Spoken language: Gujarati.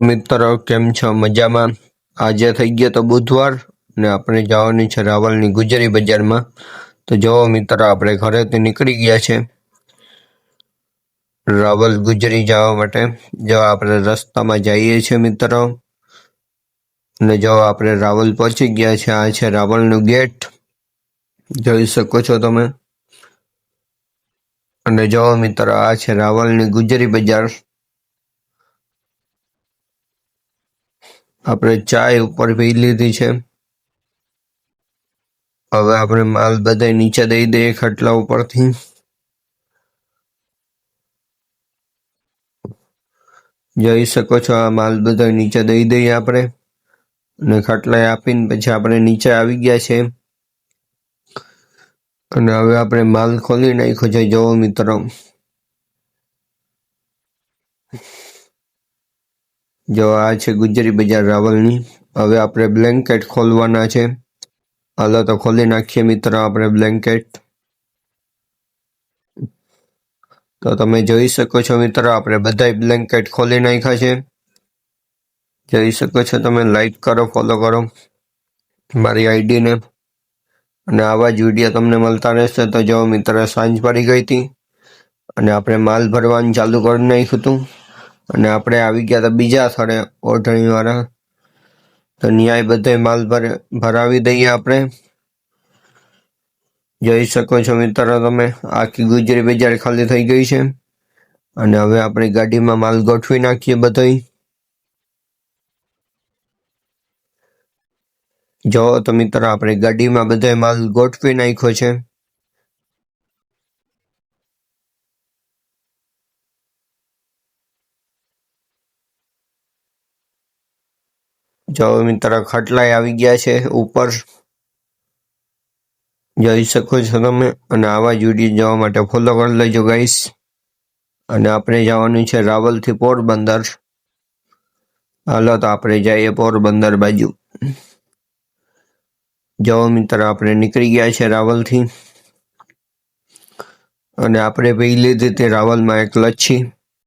મિત્રો, કેમ છો? મજામાં? આજે થઈ ગયો તો બુધવાર ને આપણે જવાની છે રાવલની ગુજરી બજારમાં. તો જુઓ મિત્રો, આપણે ઘરેથી નીકળી ગયા છે રાવલ ગુજરી જવા માટે. જો આપણે રસ્તામાં જઈએ છીએ મિત્રો ને જો આપણે રાવલ પહોંચી ગયા છે, આ છે રાવલનું ગેટ. જોઈ શકો છો તમે. અને જો મિત્રો, આ છે રાવલની ગુજરી બજાર. આપણે ચાય ઉપર પી લીધી છે. હવે આપણે માલ બધા નીચે દઈ દઈએ ખાટલા ઉપરથી. જઈ શકો છો, આ માલ બધા નીચે દઈ દઈએ આપણે. અને ખાટલા આપીને પછી આપણે નીચે આવી ગયા છે અને હવે આપણે માલ ખોલી નાખ્યો છે જવો મિત્રો. જો આ છે ગુજરી બજાર રાવલની. હવે આપણે બ્લેન્કેટ ખોલવાના છે. હાલો તો ખોલી નાખીએ મિત્રો આપણે બ્લેન્કેટ. તો તમે જોઈ શકો છો મિત્રો આપણે બધા બ્લેન્કેટ ખોલી નાખ્યા છે. જોઈ શકો છો તમે લાઈક કરો, ફોલો કરો. મારી આઈડીને. અને આવા જ વીડિયો તમને મળતા રહેશે. તો જો મિત્ર સાંજ પડી ગઈ હતી અને આપણે માલ ભરવાનું ચાલુ કરી નાખ્યું હતું. અને આપણે આવી ગયા હતા બીજા સ્થળે ઓઢણીવાળા તો ન્યાય બધે માલ ભરે, ભરાવી દઈએ આપણે. જોઈ શકો છો મિત્રો તમે, આખી ગુજરી બજાર ખાલી થઈ ગઈ છે. અને હવે આપણી ગાડીમાં માલ ગોઠવી નાખીએ બધોય. જો તો મિત્ર આપણે ગાડીમાં બધો માલ ગોઠવી નાખ્યો છે. જો મિત્ર ખાટલાય આવી ગયા છે. ઉપર જોઈ શકો છો તમે અને આવા જ જોવા માટે ફોલો કરી લેજો ગાઈસ અને આપણે જવાનું છે રાવલથી પોરબંદર. હાલો તો આપણે જઈએ પોરબંદર બાજુ. જો મિત્ર, આપણે નીકળી ગયા છે રાવલથી. અને આપણે પહેલી લીધી હતી રાવલમાં એક લચ્છી